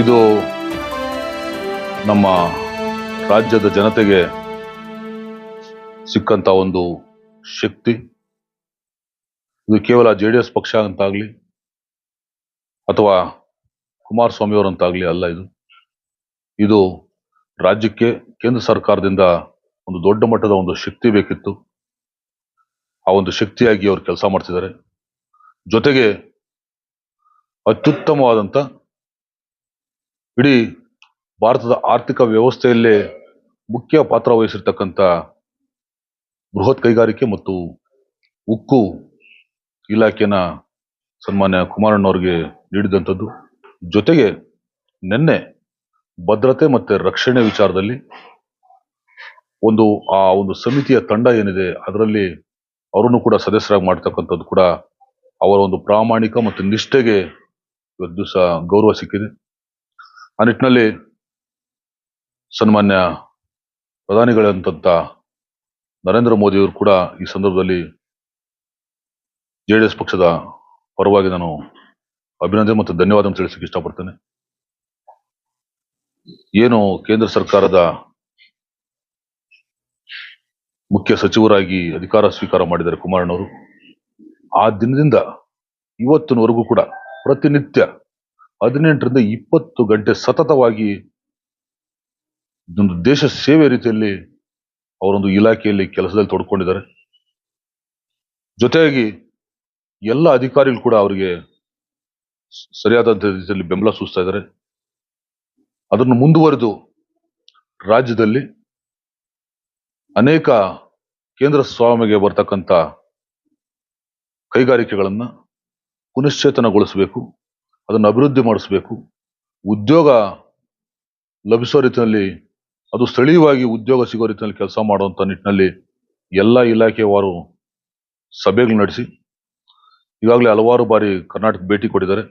ಇದು ನಮ್ಮ ರಾಜ್ಯದ ಜನತೆಗೆ ಸಿಕ್ಕಂತ ಒಂದು ಶಕ್ತಿ. ಇದು ಕೇವಲ ಜೆ ಡಿ ಎಸ್ ಪಕ್ಷ ಅಂತಾಗ್ಲಿ ಅಥವಾ ಕುಮಾರಸ್ವಾಮಿ ಅವರಂತಾಗ್ಲಿ ಅಲ್ಲ ಇದು. ಇದು ರಾಜ್ಯಕ್ಕೆ, ಕೇಂದ್ರ ಸರ್ಕಾರದಿಂದ ಒಂದು ದೊಡ್ಡ ಮಟ್ಟದ ಒಂದು ಶಕ್ತಿ ಬೇಕಿತ್ತು. ಆ ಒಂದು ಶಕ್ತಿಯಾಗಿ ಅವರು ಕೆಲಸ ಮಾಡ್ತಿದ್ದಾರೆ. ಜೊತೆಗೆ ಅತ್ಯುತ್ತಮವಾದಂತ ಇಡೀ ಭಾರತದ ಆರ್ಥಿಕ ವ್ಯವಸ್ಥೆಯಲ್ಲೇ ಮುಖ್ಯ ಪಾತ್ರ ವಹಿಸಿರ್ತಕ್ಕಂಥ ಬೃಹತ್ ಕೈಗಾರಿಕೆ ಮತ್ತು ಉಕ್ಕು ಇಲಾಖೆನ ಸನ್ಮಾನ್ಯ ಕುಮಾರಣ್ಣವ್ರಿಗೆ ನೀಡಿದಂಥದ್ದು. ಜೊತೆಗೆ ನಿನ್ನೆ ಭದ್ರತೆ ಮತ್ತು ರಕ್ಷಣೆ ವಿಚಾರದಲ್ಲಿ ಒಂದು, ಆ ಒಂದು ಸಮಿತಿಯ ತಂಡ ಏನಿದೆ, ಅದರಲ್ಲಿ ಅವರನ್ನು ಕೂಡ ಸದಸ್ಯರಾಗಿ ಮಾಡ್ತಕ್ಕಂಥದ್ದು ಕೂಡ ಅವರ ಒಂದು ಪ್ರಾಮಾಣಿಕ ಮತ್ತು ನಿಷ್ಠೆಗೆ ಇವತ್ತು ದಿವಸ ಗೌರವ ಸಿಕ್ಕಿದೆ. ಆ ನಿಟ್ಟಿನಲ್ಲಿ ಸನ್ಮಾನ್ಯ ಪ್ರಧಾನಿಗಳಂತ ನರೇಂದ್ರ ಮೋದಿಯವರು ಕೂಡ ಈ ಸಂದರ್ಭದಲ್ಲಿ ಜೆಡಿಎಸ್ ಪಕ್ಷದ ಪರವಾಗಿ ನಾನು ಅಭಿನಂದನೆ ಮತ್ತು ಧನ್ಯವಾದ ತಿಳಿಸಕ್ಕೆ ಇಷ್ಟಪಡ್ತೇನೆ. ಏನು ಕೇಂದ್ರ ಸರ್ಕಾರದ ಮುಖ್ಯ ಸಚಿವರಾಗಿ ಅಧಿಕಾರ ಸ್ವೀಕಾರ ಮಾಡಿದ್ದಾರೆ ಕುಮಾರಣ್ಣವರು. ಆ ದಿನದಿಂದ ಇವತ್ತಿನವರೆಗೂ ಕೂಡ ಪ್ರತಿನಿತ್ಯ ಹದಿನೆಂಟರಿಂದ ಇಪ್ಪತ್ತು ಗಂಟೆ ಸತತವಾಗಿ ಒಂದು ದೇಶ ಸೇವೆ ರೀತಿಯಲ್ಲಿ ಅವರೊಂದು ಇಲಾಖೆಯಲ್ಲಿ ಕೆಲಸದಲ್ಲಿ ತೊಡ್ಕೊಂಡಿದ್ದಾರೆ. ಜೊತೆಯಾಗಿ ಎಲ್ಲ ಅಧಿಕಾರಿಗಳು ಕೂಡ ಅವರಿಗೆ ಸರಿಯಾದಂಥ ರೀತಿಯಲ್ಲಿ ಬೆಂಬಲ ಸೂಚಿಸ್ತಾ ಇದ್ದಾರೆ. ಅದನ್ನು ಮುಂದುವರೆದು ರಾಜ್ಯದಲ್ಲಿ ಅನೇಕ ಕೇಂದ್ರ ಸ್ವಾಮಿಗೆ ಬರ್ತಕ್ಕಂಥ ಕೈಗಾರಿಕೆಗಳನ್ನು ಪುನಶ್ಚೇತನಗೊಳಿಸಬೇಕು. ಅದನ್ನು ಅಭಿವೃದ್ಧಿ ಮಾಡಿಸಬೇಕು. ಉದ್ಯೋಗ ಲಭಿಸೋ ರೀತಿಯಲ್ಲಿ, ಅದು ಸ್ಥಳೀಯವಾಗಿ ಉದ್ಯೋಗ ಸಿಗೋ ರೀತಿಯಲ್ಲಿ ಕೆಲಸ ಮಾಡುವಂಥ ನಿಟ್ಟಿನಲ್ಲಿ ಎಲ್ಲ ಇಲಾಖೆಯವರು ಸಭೆಗಳು ನಡೆಸಿ, ಈಗಾಗಲೇ ಹಲವಾರು ಬಾರಿ ಕರ್ನಾಟಕ ಭೇಟಿ ಕೊಟ್ಟಿದ್ದಾರೆ.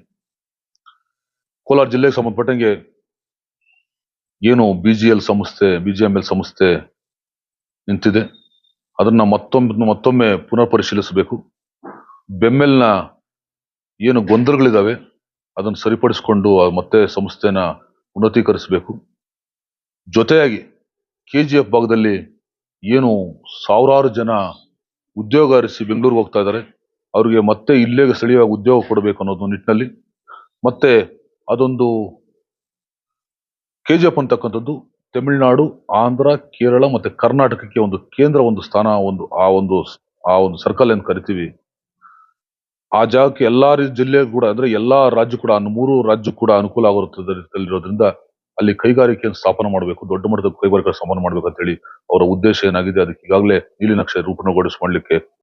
ಕೋಲಾರ ಜಿಲ್ಲೆಗೆ ಸಂಬಂಧಪಟ್ಟಂಗೆ ಏನು ಬಿ ಜಿ ಎಲ್ ಸಂಸ್ಥೆ ಬಿ ಜಿ ಎಂ ಎಲ್ ಸಂಸ್ಥೆ ನಿಂತಿದೆ. ಅದನ್ನ ಮತ್ತೊಮ್ಮೆ ಮತ್ತೊಮ್ಮೆ ಪುನರ್ ಪರಿಶೀಲಿಸಬೇಕು ಬೆಮ್ಮೆಲ್ನ ಏನು ಗೊಂದಲಗಳಿದಾವೆ ಅದನ್ನು ಸರಿಪಡಿಸಿಕೊಂಡು ಮತ್ತೆ ಸಂಸ್ಥೆನ ಉನ್ನತೀಕರಿಸಬೇಕು. ಜೊತೆಯಾಗಿ ಕೆ ಜಿ ಎಫ್ ಭಾಗದಲ್ಲಿ ಏನು ಸಾವಿರಾರು ಜನ ಉದ್ಯೋಗ ಅರಿಸಿ ಬೆಂಗಳೂರಿಗೆ ಹೋಗ್ತಾ ಇದ್ದಾರೆ. ಅವರಿಗೆ ಮತ್ತೆ ಇಲ್ಲೇ ಸ್ಥಳೀಯವಾಗಿ ಉದ್ಯೋಗ ಕೊಡಬೇಕು ಅನ್ನೋದು ನಿಟ್ಟಿನಲ್ಲಿ. ಮತ್ತೆ ಅದೊಂದು ಕೆ ಜಿ ಎಫ್ ಅಂತಕ್ಕಂಥದ್ದು ತಮಿಳುನಾಡು, ಆಂಧ್ರ, ಕೇರಳ ಮತ್ತು ಕರ್ನಾಟಕಕ್ಕೆ ಒಂದು ಕೇಂದ್ರ ಒಂದು ಸ್ಥಾನ, ಒಂದು ಆ ಒಂದು ಆ ಒಂದು ಸರ್ಕಲ್ ಏನು ಕರಿತೀವಿ. ಆ ಜಾಗಕ್ಕೆ ಎಲ್ಲಾ ಜಿಲ್ಲೆ ಕೂಡ ಅಂದ್ರೆ ಎಲ್ಲಾ ರಾಜ್ಯ ಕೂಡ ಮೂರು ರಾಜ್ಯ ಕೂಡ ಅನುಕೂಲ ಆಗಿರುತ್ತದಲ್ಲಿರೋದ್ರಿಂದ ಅಲ್ಲಿ ಕೈಗಾರಿಕೆಯನ್ನು ಸ್ಥಾಪನೆ ಮಾಡಬೇಕು, ದೊಡ್ಡ ಮಟ್ಟದ ಕೈಗಾರಿಕೆ ಸ್ಥಾಪನೆ ಮಾಡಬೇಕು ಅಂತ ಹೇಳಿ ಅವರ ಉದ್ದೇಶ ಏನಾಗಿದೆ, ಅದಕ್ಕೆ ಈಗಾಗಲೇ ನೀಲಿನಕ್ಷೆ ರೂಪಣಗೊಳಿಸಿ ಮಾಡ್ಲಿಕ್ಕೆ